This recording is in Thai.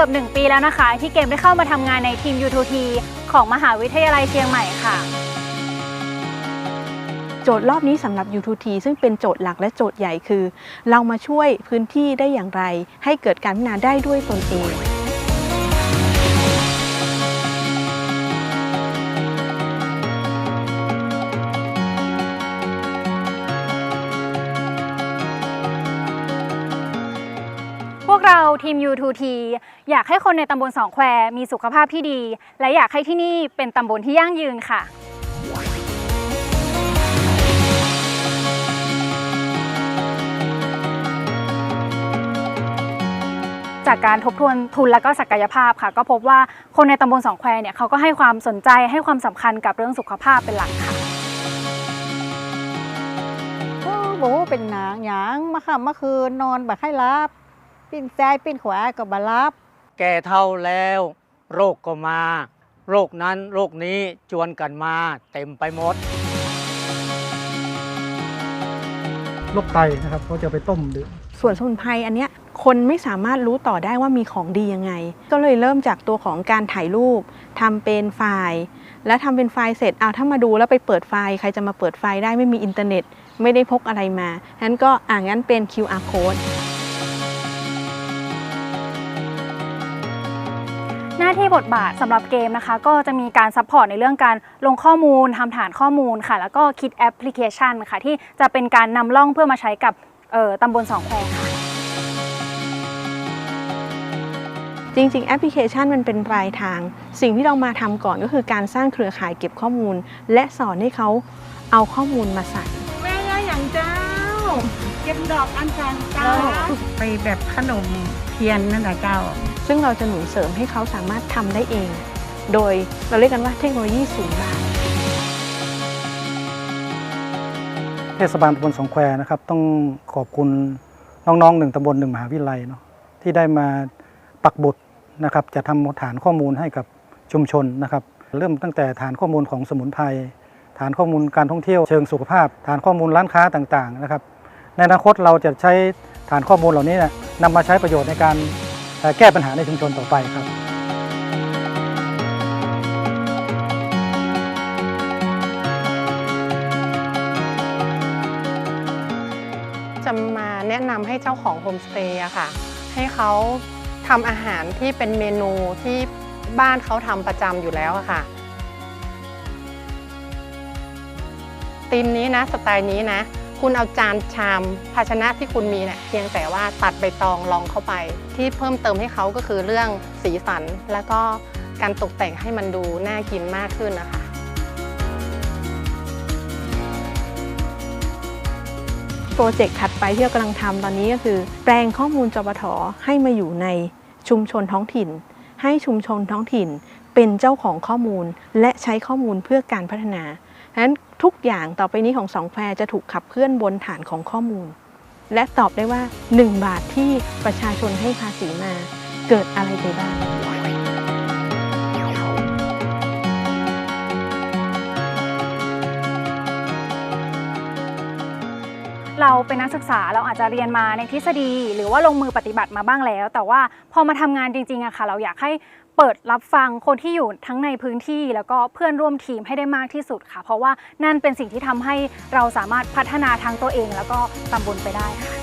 เกือบ 1 ปีแล้วนะคะ ที่เกมได้เข้ามาทำงานในทีม U2T ของมหาวิทยาลัยเชียงใหม่ค่ะ โจทย์รอบนี้สำหรับ U2T ซึ่งเป็นโจทย์หลักและโจทย์ใหญ่คือ เรามาช่วยพื้นที่ได้อย่างไร ให้เกิดการพัฒนาได้ด้วยตนเอง ทีม U2T อยากให้คนในตำบลสองแควมีสุขภาพที่ดี และอยากให้ที่นี่เป็นตำบลที่ยั่งยืนค่ะจากการทบทวนทุนและก็ศักยภาพค่ะ ก็พบว่าคนในตำบลสองแควเนี่ยเขาก็ให้ความสนใจให้ความสำคัญกับเรื่องสุขภาพเป็นหลักค่ะโอ้โหเป็นหนางหยางมาค่ำเมื่อคืนนอนแบบให้รับ ปิ้นซ้ายปิ้นขวาก็บารับ แก่เท่าแล้ว โรคก็มา โรคนั้นโรคนี้จวนกันมา เต็มไปหมดโรคไตนะครับเขาจะเอาไปต้มดื่มส่วนสมุนไพรอันเนี้ยคนไม่สามารถรู้ต่อได้ว่ามีของดียังไง ก็เลยเริ่มจากตัวของการถ่ายรูปทำเป็นไฟล์ แล้วทำเป็นไฟล์เสร็จเอาถ้ามาดูแล้วไปเปิดไฟล์ ใครจะมาเปิดไฟล์ได้ไม่มีอินเทอร์เน็ต ไม่ได้พกอะไรมาฉะนั้นก็อ่างั้นเป็น QR code หน้าที่บทบาทสำหรับเกมนะคะ ก็จะมีการซัพพอร์ตในเรื่องการลงข้อมูลทำฐานข้อมูลค่ะ แล้วก็คิดแอปพลิเคชันค่ะ ที่จะเป็นการนำล่องเพื่อมาใช้กับเอ่อตำบลสองแควค่ะจริงๆ แอปพลิเคชันมันเป็นปลายทาง สิ่งที่เรามาทำก่อนก็คือการสร้างเครือข่ายเก็บข้อมูล และสอนให้เขาเอาข้อมูลมาใส่แม่ย่าอย่างเจ้า เก็บดอกอัญชันเจ้าไปแบบขนมเทียนนั่นแหละเจ้า ซึ่งเราจะหนุนเสริมให้เขาสามารถทำได้เอง โดยเราเรียกกันว่าเทคโนโลยีศูนย์บาทเทศบาลตำบลสองแควนะครับ ต้องขอบคุณน้องๆหนึ่งตำบลหนึ่งมหาวิทยาลัยเนาะที่ได้มาปักบุตรนะครับจะทำฐานข้อมูลให้กับชุมชนนะครับ เริ่มตั้งแต่ฐานข้อมูลของสมุนไพรฐานข้อมูลการท่องเที่ยวเชิงสุขภาพ ฐานข้อมูลร้านค้าต่างๆนะครับ ในอนาคตเราจะใช้ฐานข้อมูลเหล่านี้เนยนำมาใช้ประโยชน์ในการ แก้ปัญหาในชุมชนต่อไปครับจะมาแนะนำให้เจ้าของโฮมสเตย์อะค่ะ ให้เขาทำอาหารที่เป็นเมนูที่บ้านเขาทำประจำอยู่แล้วอะค่ะธีมนี้นะ สไตล์นี้นะ คุณเอาจานชามภาชนะที่คุณมีเนี่ยเพียงแต่ว่าตัดใบตองรองเข้าไป ที่เพิ่มเติมให้เขาก็คือเรื่องสีสัน แล้วก็การตกแต่งให้มันดูน่ากินมากขึ้นนะคะโปรเจกต์ถัดไปที่เรากำลังทำตอนนี้ก็คือ แปลงข้อมูลจปทให้มาอยู่ในชุมชนท้องถิ่น ให้ชุมชนท้องถิ่น เป็นเจ้าของข้อมูล และใช้ข้อมูลเพื่อการพัฒนา ฉะนั้นทุกอย่างต่อไปนี้ของสองแควร์จะถูกขับเคลื่อนบนฐานของข้อมูล และตอบได้ว่า 1 บาทที่ประชาชนให้ภาษีมาเกิดอะไรไปบ้างเราเป็นนักศึกษาเราอาจจะเรียนมาในทฤษฎี หรือว่าลงมือปฏิบัติมาบ้างแล้ว แต่ว่าพอมาทำงานจริงๆอะค่ะ เราอยากให้ เปิดรับฟังคนที่อยู่ทั้งในพื้นที่ แล้วก็เพื่อนร่วมทีมให้ได้มากที่สุดค่ะ เพราะว่านั่นเป็นสิ่งที่ทำให้เราสามารถพัฒนาทั้งตัวเอง แล้วก็ตำบลไปได้ค่ะ